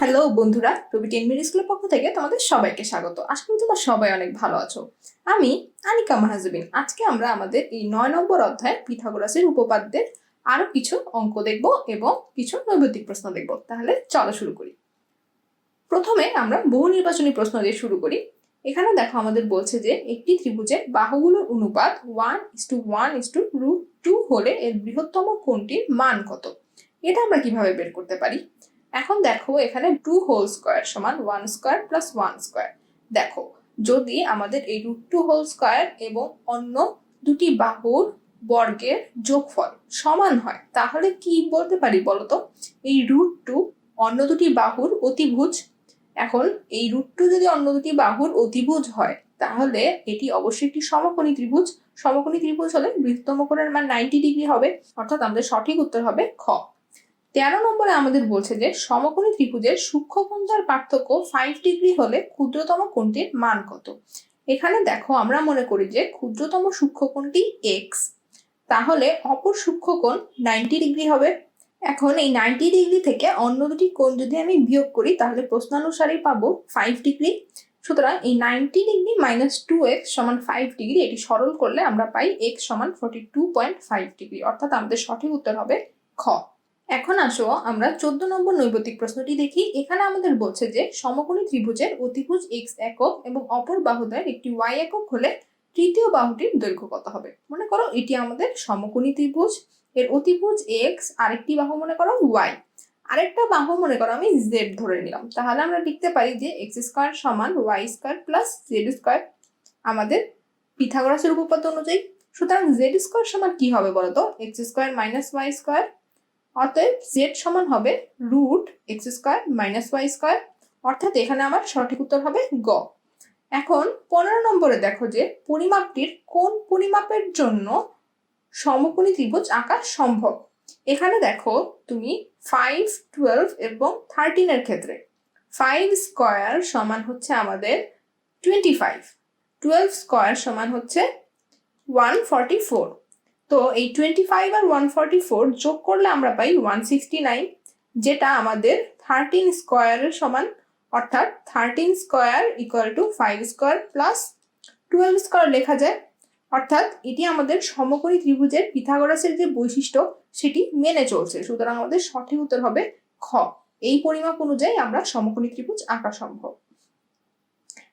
Hello বন্ধুরা, রবি ten minute স্কুলের পক্ষ থেকে তোমাদের সবাইকে স্বাগত। আশা করি তোমরা সবাই অনেক ভালো আছো। আমি আনিকা মাহাজুবিন। আজকে আমরা আমাদের এই নয় নম্বর অধ্যায় পিথাগোরাসের উপপাদ্যের আরও কিছু অঙ্ক দেখব এবং কিছু নৈবেদিক প্রশ্ন দেখব। তাহলে চলো শুরু করি। প্রথমে আমরা বহু নির্বাচনী প্রশ্ন দিয়ে শুরু করি। এখানে দেখো আমাদের বলছে যে একটি ত্রিভুজের বাহুগুলোর অনুপাত one is to one is to root two হলে এর বৃহত্তম কোণটির মান কত? এটা আমরা কীভাবে বের করতে পারি? এখন দেখো এখানে টু হোল স্কোয়ার সমান one square plus one square দেখো, যদি আমাদের এই রুট টু হোল স্কোয়ার এবং অন্য দুটি বাহুর বর্গের যোগফল সমান হয়, তাহলে কি বলতে পারি বলতো? এই রুট টু অন্য দুটি বাহুর অতিভুজ, এখন এই রুট টু যদি অন্য দুটি বাহুর অতিভুজ হয়, তাহলে এটি অবশ্যই একটি সমকোণী ত্রিভুজ। সমকোণী ত্রিভুজ হলে বৃহত্তম কোণের মান নাইনটি ডিগ্রি হবে, অর্থাৎ আমাদের সঠিক উত্তর হবে খ। তেরো নম্বরে আমাদের বলছে যে সমকোণী ত্রিভুজের সূক্ষ্মকোণটার পার্থক্য ফাইভ ডিগ্রি হলে ক্ষুদ্রতম কোণটির মান কত? এখানে দেখো, আমরা মনে করি যে ক্ষুদ্রতম সূক্ষ্মকোণটি এক্স তাহলে অপর সূক্ষ্মকোণ নাইনটি ডিগ্রি হবে। এখন এই নাইনটি ডিগ্রি থেকে অন্য দুটি কোণ যদি আমি বিয়োগ করি, তাহলে প্রশ্নানুসারেই পাবো ফাইভ ডিগ্রি সুতরাং এই ninety degree minus two X সমান ফাইভ ডিগ্রি এটি সরল করলে আমরা পাই এক্স সমান forty two point five degree অর্থাৎ আমাদের সঠিক উত্তর হবে খ। এখন আসো আমরা চোদ্দ নম্বর নৈবতিক প্রশ্নটি দেখি। এখানে আমাদের বলছে যে সমকোণী ত্রিভুজের অতিভুজ এক্স একক এবং অপর বাহুদ্বয়ের একটি ওয়াই একক হলে তৃতীয় বাহুটির দৈর্ঘ্য কত হবে? মনে করো এটি আমাদের সমকোণী ত্রিভুজ, এর অতিভুজ এক্স, আরেকটি বাহু মনে করো ওয়াই। আরেকটা বাহু মনে করো আমি জেড ধরে নিলাম। তাহলে আমরা লিখতে পারি যে এক্স স্কোয়ার সমান Y square plus Z square আমাদের পিথাগোরাসের উপপাদ্য অনুযায়ী। সুতরাং জেড স্কোয়ার সমান কি হবে বলতো? X square minus Y square অতএব জেড সমান হবে root X square minus Y square অর্থাৎ এখানে আমার সঠিক উত্তর হবে গ। এখন পনেরো নম্বরে দেখো যে পরিমাপটির কোন পরিমাপের জন্য সমকোণী ত্রিভুজ আঁকা সম্ভব। এখানে দেখো তুমি ফাইভ টুয়েলভ এবং থার্টিনের ক্ষেত্রে ফাইভ স্কোয়ার সমান হচ্ছে আমাদের টোয়েন্টি ফাইভ টুয়েলভ স্কোয়ার সমান হচ্ছে ওয়ান ফর্টি ফোর তো এই টোয়েন্টি ফাইভ আর ওয়ান ফর্টি ফোর যোগ করলে আমরা পাই ওয়ান সিক্সটি নাইন যেটা আমাদের থার্টিন স্কোয়ারের সমান, অর্থাৎ thirteen square equal to five square plus twelve square লেখা যায়। অর্থাৎ এটি আমাদের সমকোণী ত্রিভুজের পিথাগোরাসের যে বৈশিষ্ট্য, সেটি মেনে চলছে। সুতরাং আমাদের সঠিক উত্তর হবে খ। এই পরিমাপ অনুযায়ী আমরা সমকোণী ত্রিভুজ আঁকা সম্ভব।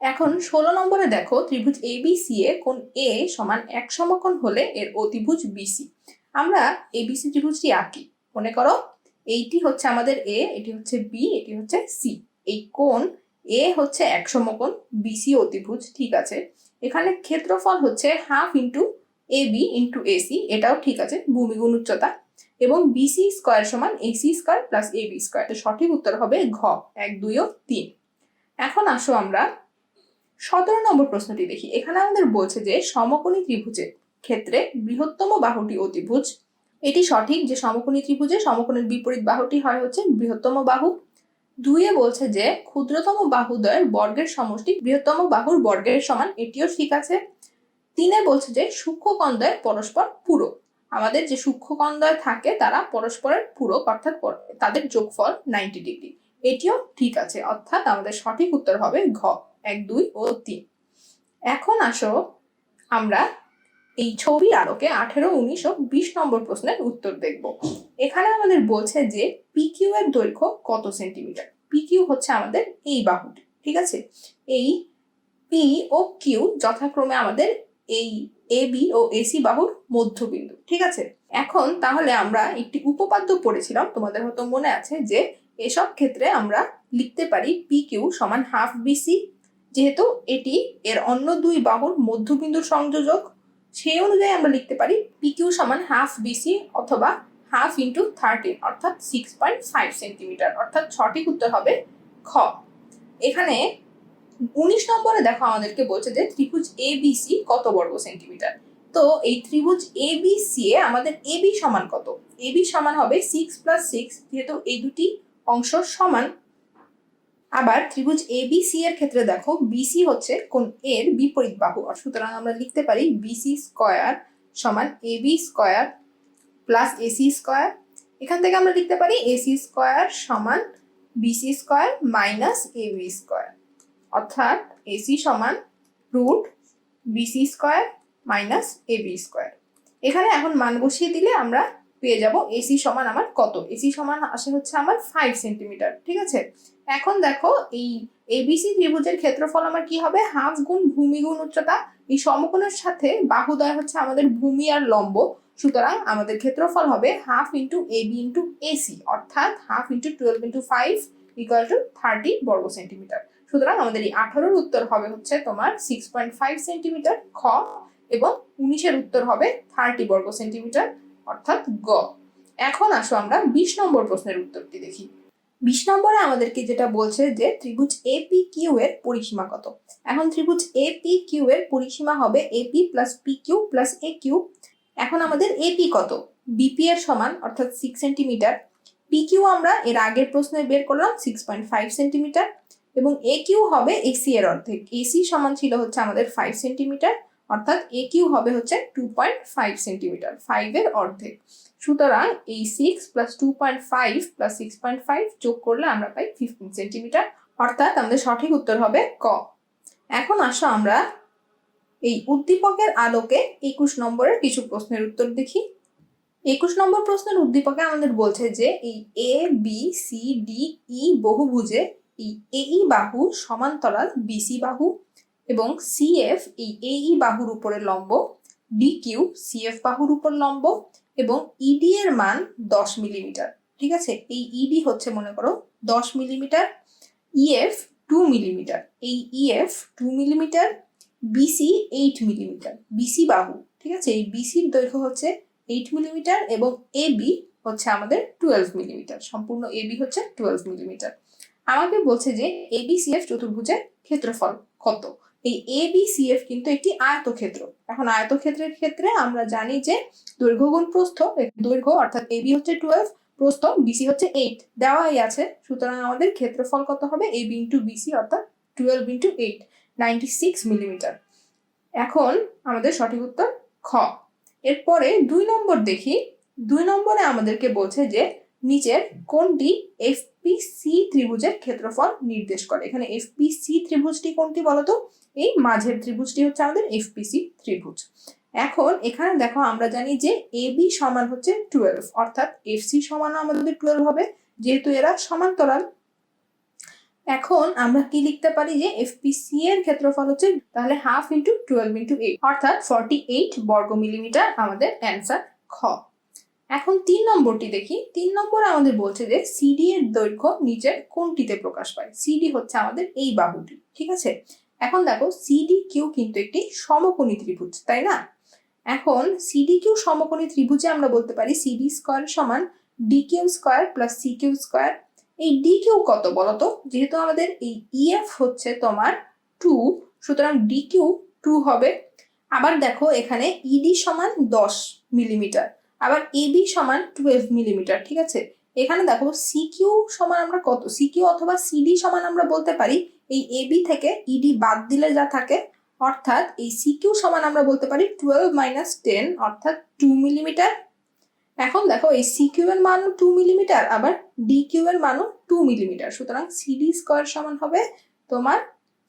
এখন ষোলো নম্বরে দেখো ত্রিভুজ এ বি সি এ কোন এ সমান এক সমকোণ হলে এর অতিভুজ বিসি আমরা এবিসি ত্রিভুজটি আঁকি। মনে করো, এইটি হচ্ছে আমাদের এ এটি হচ্ছে বি এটি হচ্ছে সি এই কোণ এ হচ্ছে এক সমকোণ বিসি অতিভুজ, ঠিক আছে? এখানে ক্ষেত্রফল হচ্ছে half into A B into AC এটাও ঠিক আছে, ভূমিগুণ উচ্চতা। এবং বিসি স্কোয়ার সমান AC square plus A B square তো সঠিক উত্তর হবে ঘ, এক, দুই ও তিন। এখন আসো আমরা সতেরো নম্বর প্রশ্নটি দেখি। এখানে আমাদের বলছে যে সমকোণী ত্রিভুজের ক্ষেত্রে বৃহত্তম বাহুটি অতিভুজ। এটি সঠিক যে সমকোণী ত্রিভুজে সমকোণের বিপরীত বাহুটি হয় হচ্ছে বৃহত্তম বাহু। দুইয়ে বলছে যে ক্ষুদ্রতম বাহুদ্বয়ের বর্গের সমষ্টি বৃহত্তম বাহুর বর্গের সমান, এটিও ঠিক আছে। তিনে বলছে যে সূক্ষ্মকন্দয় পরস্পর পুরো। আমাদের যে সূক্ষ্মকন্দয় থাকে, তারা পরস্পরের পূরক অর্থাৎ তাদের যোগফল নাইনটি ডিগ্রি এটিও ঠিক আছে, অর্থাৎ আমাদের সঠিক উত্তর হবে ঘ। এক, দুই ও তিন। এখন আসো আমরা এই ছবি আলোকে আঠেরো, উনিশ ও বিশ নম্বর প্রশ্নের উত্তর দেখব। এখানে আমাদের বলছে যে পিকিউ এর দৈর্ঘ্য কত সেন্টিমিটার? পিকিউ হচ্ছে আমাদের এই বাহুটি, ঠিক আছে? এই পি ও কিউ যথাক্রমে আমাদের এই এ বি ও এসি বাহুর মধ্যবিন্দু, ঠিক আছে? এখন তাহলে আমরা একটি উপপাদ্য পড়েছিলাম, তোমাদের হয়তো মনে আছে যে এসব ক্ষেত্রে আমরা লিখতে পারি পি কিউ সমান হাফ বিসি যেহেতু এটি এর অন্য দুই বাহুর মধ্যবিন্দুর সংযোজক, সেই অনুযায়ী আমরা লিখতে পারি পি কিউ সমান হাফ বিসি অথবা হাফ ইন্টু থার্টিন অর্থাৎ সিক্স পয়েন্ট ফাইভ সেন্টিমিটার অর্থাৎ সঠিক উত্তর হবে খ। এখানে উনিশ নম্বরে দেখো আমাদেরকে বলছে যে ত্রিভুজ এ বি সি কত বর্গ সেন্টিমিটার তো এই ত্রিভুজ এ বি সি এ আমাদের এ বি সমান কত? এ বি সমান হবে সিক্স প্লাস সিক্স যেহেতু এই দুটি অংশ সমান আবার ত্রিভুজ এ বি সি এর ক্ষেত্রে দেখো বিসি হচ্ছে কোন এর বিপরীত বাহু। আর সুতরাং আমরা লিখতে পারি বিসি স্কয়ার সমান A B square plus AC square এখান থেকে আমরা লিখতে পারি এসি স্কয়ার সমান BC square minus A B square অর্থাৎ এসি সমান root BC square minus A B square এখানে এখন মান বসিয়ে দিলে আমরা পেয়ে যাব এসি সমান আমার কত? এসি সমান আসে হচ্ছে আমার ফাইভ সেন্টিমিটার ঠিক আছে? এখন দেখো এই এবিসি ত্রিভুজের ক্ষেত্রফল আমার কি হবে? হাফ গুণ ভূমি গুণ উচ্চতা। এই সমকোণের সাথে বাহুদয় হচ্ছে আমাদের ভূমি আর লম্ব। সুতরাং আমাদের ক্ষেত্রফল হবে half into A B into AC অর্থাৎ half into twelve into five equal to thirty বর্গ সেন্টিমিটার সুতরাং আমাদের এই আঠারোর উত্তর হবে হচ্ছে তোমার সিক্স পয়েন্ট ফাইভ সেন্টিমিটার খ, এবং উনিশের উত্তর হবে থার্টি বর্গ সেন্টিমিটার অর্থাৎ গ। এখন আসো আমরা বিশ নম্বর প্রশ্নের উত্তরটি দেখি। বিশ নম্বরে আমাদেরকে যেটা বলছে যে ত্রিভুজ এপি কিউ এর পরিসীমা কত? এখন ত্রিভুজ এপি কিউ এর পরিসীমা হবে AP plus P Q plus A Q. এখন আমাদের এপি কত? বিপি এর সমান, অর্থাৎ সিক্স সেন্টিমিটার পি কিউ আমরা এর আগের প্রশ্নে বের করলাম সিক্স পয়েন্ট ফাইভ সেন্টিমিটার এবং এ কিউ হবে এসি এর অর্ধেক। এসি সমান ছিল হচ্ছে আমাদের ফাইভ সেন্টিমিটার অর্থাৎ এ কিউ হবে হচ্ছে টু পয়েন্ট ফাইভ সেন্টিমিটার ফাইভের অর্ধেক। সুতরাং এই six plus two point five plus six point five যোগ করলে আমরা পাই ফিফটিন সেন্টিমিটার অর্থাৎ আমাদের সঠিক উত্তর হবে ক। এখন আসো আমরা এই উদ্দীপকের আলোকে একুশ নম্বরের কিছু প্রশ্নের উত্তর দেখি। একুশ নম্বর প্রশ্নের উদ্দীপকে আমাদের বলছে যে এই A B C D E বহুভুজে এই এই বাহু, সমান্তরাল বিসি বাহু এবং সিএফ এই এই বাহুর উপরে লম্ব ডি কিউ সিএফ বাহুর উপর লম্ব এবং ইডি এর মান দশ মিলিমিটার। ঠিক আছে? এই ইডি হচ্ছে, মনে করো, দশ মিলিমিটার ইএফ টু মিলিমিটার। এই EF two millimetre BC eight millimetre. BC বাহু, ঠিক আছে? এই বিসির দৈর্ঘ্য হচ্ছে এইট মিলিমিটার এবং এ বি হচ্ছে আমাদের টুয়েলভ মিলিমিটার। সম্পূর্ণ এ বি হচ্ছে টুয়েলভ মিলিমিটার। আমাকে বলছে যে এ বি সি এফ চতুর্ভুজের ক্ষেত্রফল কত? এই এ বি সি এফ কিন্তু একটি আয়তক্ষেত্র। এখন আয়তক্ষেত্রের ক্ষেত্রে আমরা জানি যে দৈর্ঘ্য গুণ প্রস্থ দৈর্ঘ্য অর্থাৎ এ বি হচ্ছে টুয়েলভ প্রস্থ বিসি হচ্ছে এইট দেওয়াই আছে। সুতরাং আমাদের ক্ষেত্রফল কত হবে? এ বি ইন্টু বিসি অর্থাৎ twelve into eight ninety six millimetre এখন আমাদের সঠিক উত্তর খ। এরপরে দুই নম্বর দেখি। দুই নম্বরে আমাদেরকে বলছে যে নিচের কোনটি এফপিসি ত্রিভুজের ক্ষেত্রফল নির্দেশ করে। এখানে এফপিসি ত্রিভুজটি কোনটি বলতো? এই মাঝের ত্রিভুজটি হচ্ছে আমাদের এফপিসি ত্রিভুজ। এখন এখানে দেখো আমরা জানি যে এ বি সমান হচ্ছে টুয়েলভ অর্থাৎ এফসি সমান আমাদের টুয়েলভ হবে, যেহেতু এরা সমান্তরাল। এখন আমরা কি লিখতে পারি যে এফপিসি এর ক্ষেত্রফল হচ্ছে, তাহলে half into twelve into eight অর্থাৎ ফর্টি এইট বর্গ মিলিমিটার আমাদের অ্যান্সার খ। এখন তিন নম্বরটি দেখি। তিন নম্বরে আমাদের বলছে যে সিডি এর দৈর্ঘ্য নিচের কোনটিতে প্রকাশ পায়। সিডি হচ্ছে আমাদের এই বাহুটি, ঠিক আছে? এখন দেখো সিডি কিউ কিন্তু একটি সমকোণী ত্রিভুজ, তাই না? এখন সিডি কিউ সমকোণী ত্রিভুজে আমরা বলতে পারি সিডি স্কোয়ার সমান D Q square plus C Q square এই ডি কিউ কত বলতো? যেহেতু আমাদের এই ইএফ হচ্ছে তোমার টু সুতরাং ডি কিউ টু হবে। আবার দেখো, এখানে ইডি সমান দশ মিলিমিটার। আবার এবি সমান টুয়েলভ মিলিমিটার ঠিক আছে? এখানে দেখো সিকিউ সমান আমরা কত? সিকিউ অথবা সিডি সমান আমরা বলতে পারি, এই এবি থেকে ইডি বাদ দিলে যা থাকে, অর্থাৎ এই সিকিউ সমান আমরা বলতে পারি টুয়েলভ মাইনাস টেন অর্থাৎ টু মিলিমিটার এখন দেখো এই সিকিউ এর মানও টু মিলিমিটার আবার ডি কিউ এর মানও টু মিলিমিটার সুতরাং সিডি স্কোয়ার সমান হবে তোমার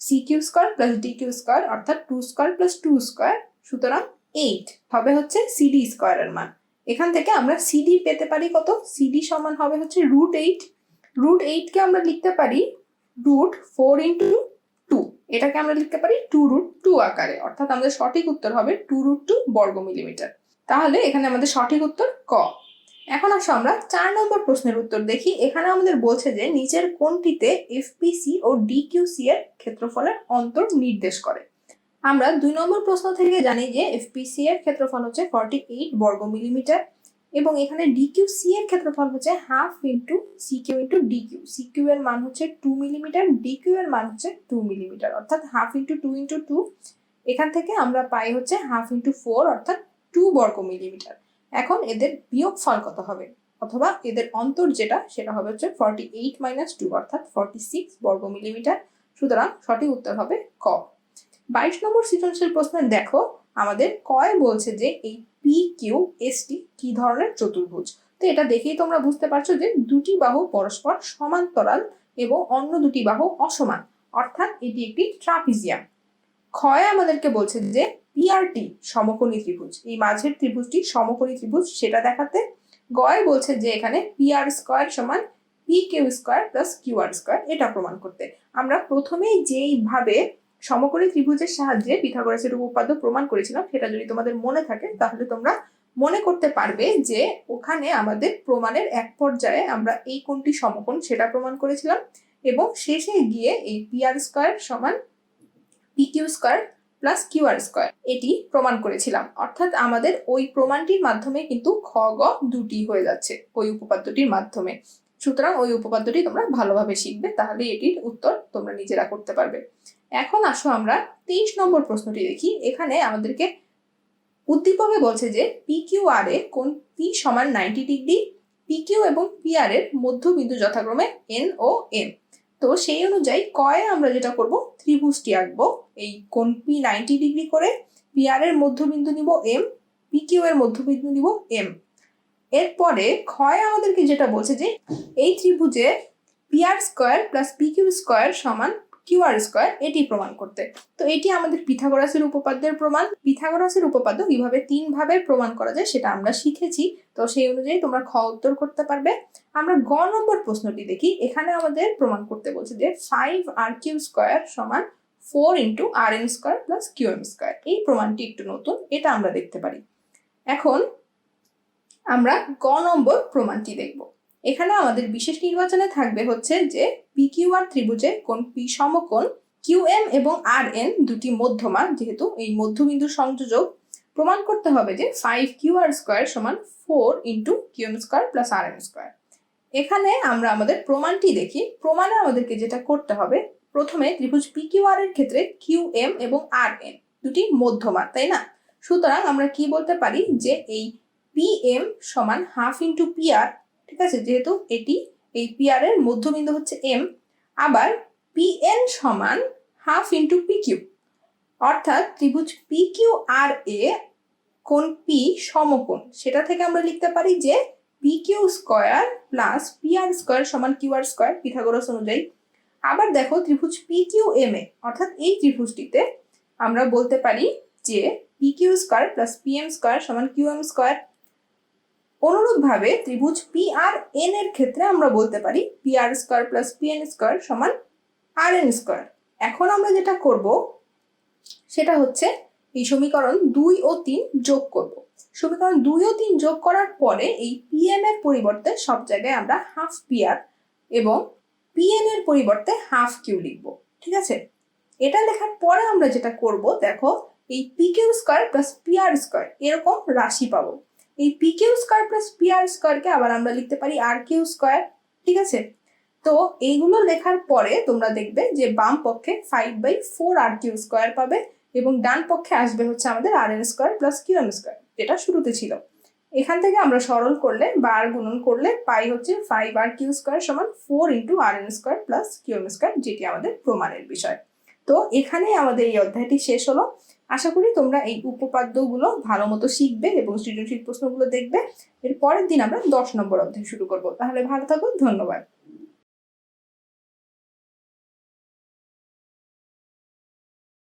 CQ square plus D Q square অর্থাৎ two square plus two square সুতরাং এইট হবে হচ্ছে সিডি স্কোয়ারের মান। এখান থেকে আমরা সিডি পেতে পারি কত? সিডি সমান হবে হচ্ছে রুট এইট রুট এইটকে আমরা লিখতে পারি রুট ফোর ইন্টু টু এটাকে আমরা লিখতে পারি টু রুট টু আকারে। অর্থাৎ আমাদের সঠিক উত্তর হবে টু রুট টু বর্গ মিলিমিটার তাহলে এখানে আমাদের সঠিক উত্তর ক। এখন আসো আমরা চার নম্বর প্রশ্নের উত্তর দেখি। এখানে আমাদের বলছে যে, নিচের কোনটিতে এফপিসি ও ডিকিউসি এর ক্ষেত্রফলের অন্তর নির্দেশ করে। আমরা দুই নম্বর প্রশ্ন থেকে জানি যে এফপিসি এর ক্ষেত্রফল হচ্ছে ফর্টি এইট বর্গ মিলিমিটার এবং এখানে ডিকিউ সি এর ক্ষেত্রফল হচ্ছে half into CQ into DQ CQ এর মান হচ্ছে টু মিলিমিটার ডিকিউ এর মান হচ্ছে টু মিলিমিটার অর্থাৎ half into two into two এখান থেকে আমরা পাই হচ্ছে হাফ ইন্টু ফোর অর্থাৎ টু বর্গ মিলিমিটার এখন এদের বিয়োগ ফল কত হবে? অথবা এদের অন্তর যেটা, সেটা হবে হচ্ছে ফর্টি এইট মাইনাস টু অর্থাৎ ফর্টি সিক্স বর্গ মিলিমিটার সুতরাং সঠিক উত্তর হবে ক। বাইশ নম্বর সৃজনশীল প্রশ্নে দেখো, আমাদের কয় বলছে যে এই পি কিউ এসটি কি ধরনের চতুর্ভুজ? তো এটা দেখেই তোমরা বুঝতে পারছ যে দুটি বাহু পরস্পর সমান্তরাল এবং অন্য দুটি বাহু অসমান। অর্থাৎ এটি একটি ট্রাপিজিয়াম। ক্ষয় আমাদেরকে বলছে যে পিআরটি সমকোণী ত্রিভুজ। এই মাঝের ত্রিভুজটি সমকোণী ত্রিভুজ, সেটা দেখাতে গয় বলছে যে এখানে পিআর স্কোয়ার সমান P Q square plus Q R square এটা প্রমাণ করতে। আমরা প্রথমেই যেইভাবে সমকোণী ত্রিভুজের সাহায্যে পিথাগোরাসের উপপাদ্য প্রমাণ করেছিলাম। সেটা যদি তোমাদের মনে থাকে, তাহলে তোমরা মনে করতে পারবে যে ওখানে আমাদের প্রমাণের এক পর্যায়ে আমরা এই কোনটি সমকোণ সেটা প্রমাণ করেছিলাম এবং শেষে গিয়ে এই পি আর স্কোয়ার সমান P Q square plus Q R square এটি প্রমাণ করেছিলাম। অর্থাৎ আমাদের ওই প্রমাণটির মাধ্যমে কিন্তু খ গ দুটি হয়ে যাচ্ছে, ওই উপপাদ্যটির মাধ্যমে। সুতরাং ওই উপপাদ্যটি তোমরা ভালোভাবে শিখবে, তাহলে এটির উত্তর তোমরা নিজেরা করতে পারবে। এখন আসো আমরা তেইশ নম্বর প্রশ্নটি দেখি। এখানে আমাদেরকে উদ্দীপকে বলছে যে পি কিউ আর এ কোন পি সমান নাইনটি ডিগ্রি পি কিউ এবং পি আর এর মধ্যবিন্দু যথাক্রমে এন ও এম তো সেই অনুযায়ী কয়ে আমরা যেটা করব, ত্রিভুজটি আঁকবো। এই কোন পি নাইনটি ডিগ্রি করে পি আর এর মধ্যবিন্দু নিব এম পি কিউ এর মধ্যবিন্দু নিব এম এরপরে ক্ষয় আমাদেরকে যেটা বলছে যে এই ত্রিভুজে P R square plus P Q square সমান কিউ আর স্কোয়ার এটি প্রমাণ করতে। তো এটি আমাদের পিথাগোরাসের উপপাদ্যের প্রমাণ। পিথাগোরাসের উপপাদ্য কীভাবে তিন ভাবে প্রমাণ করা যায় সেটা আমরা শিখেছি। তো সেই অনুযায়ী তোমরা খ উত্তর করতে পারবে। আমরা গ নম্বর প্রশ্নটি দেখি। এখানে আমাদের প্রমাণ করতে বলছে যে ফাইভ আর কিউ স্কোয়ার সমান four into R M square plus Q M square এই প্রমাণটি একটু নতুন, এটা আমরা দেখতে পারি। এখন আমরা গ নম্বর প্রমাণটি দেখব। এখানে আমাদের বিশেষ নির্বাচনে থাকবে হচ্ছে যে পি কিউ আর ত্রিভুজে কোন পি সমকোণ, কিউ এম এবং আর এন দুটি মধ্যমা যেহেতু এই মধ্যবিন্দু সংযোজক প্রমাণ করতে হবে যে ফাইভ কিউ আর স্কোয়ার সমান four into Q M square plus R M square. এখানে আমরা আমাদের প্রমাণটি দেখি। প্রমাণে আমাদেরকে যেটা করতে হবে, প্রথমে ত্রিভুজ পি কিউ আর এর ক্ষেত্রে কিউ এম এবং আর এন দুটি মধ্যমা তাই না? সুতরাং আমরা কি বলতে পারি যে এই পি এম সমান হাফ ইন্টু পি আর ঠিক আছে? যেহেতু এটি এই পি আর এর মধ্যবিন্দু হচ্ছে এম আবার পি এন সমান হাফ ইন্টু পি কিউ অর্থাৎ ত্রিভুজ পি কিউ আর এ কোন পি সমকোণ, সেটা থেকে আমরা লিখতে পারি যে P Q square plus P R square সমান কিউ আর স্কোয়ার পিথাগোরাস অনুযায়ী। আবার দেখো ত্রিভুজ পি কিউ এম এ অর্থাৎ এই ত্রিভুজটিতে আমরা বলতে পারি যে P Q square plus P M square সমান কিউ এম স্কোয়ার অনুরূপভাবে ত্রিভুজ পি আর এন এর ক্ষেত্রে আমরা বলতে পারি P R square plus P N square সমান আর এন স্কোয়ার এখন আমরা যেটা করব, সেটা হচ্ছে এই সমীকরণ দুই ও তিন যোগ করব। সমীকরণ দুই ও তিন যোগ করার পরে এই পি পিএম এর পরিবর্তে সব জায়গায় আমরা হাফ পিআর এবং পি পিএন এর পরিবর্তে হাফ কিউ লিখব, ঠিক আছে? এটা লেখার পরে আমরা যেটা করব, দেখো, এই P Q square plus PR square এরকম রাশি পাবো। এই P Q square plus PR স্কোয়ারকে আবার আমরা লিখতে পারি আর কিউ স্কোয়ার ঠিক আছে? তো এইগুলো লেখার পরে তোমরা দেখবে যে বাম পক্ষে five by four R Q square পাবে এবং ডান পক্ষে আসবে হচ্ছে আমাদের R N square plus Q M square যেটা শুরুতে ছিল। এখান থেকে আমরা সরল করলে বা আর গুণন করলে পাই হচ্ছে ফাইভ আর কিউ স্কোয়ার সমান four into R N square plus Q M square যেটি আমাদের প্রমাণের বিষয়। তো এখানেই আমাদের এই অধ্যায়টি শেষ হলো। আশা করি তোমরা এই উপপাদ্যগুলো ভালো মতো শিখবে এবং সৃজনশীল প্রশ্নগুলো দেখবে। এর পরের দিন আমরা দশ নম্বর অধ্যায় শুরু করব। তাহলে ভালো থাকো, ধন্যবাদ।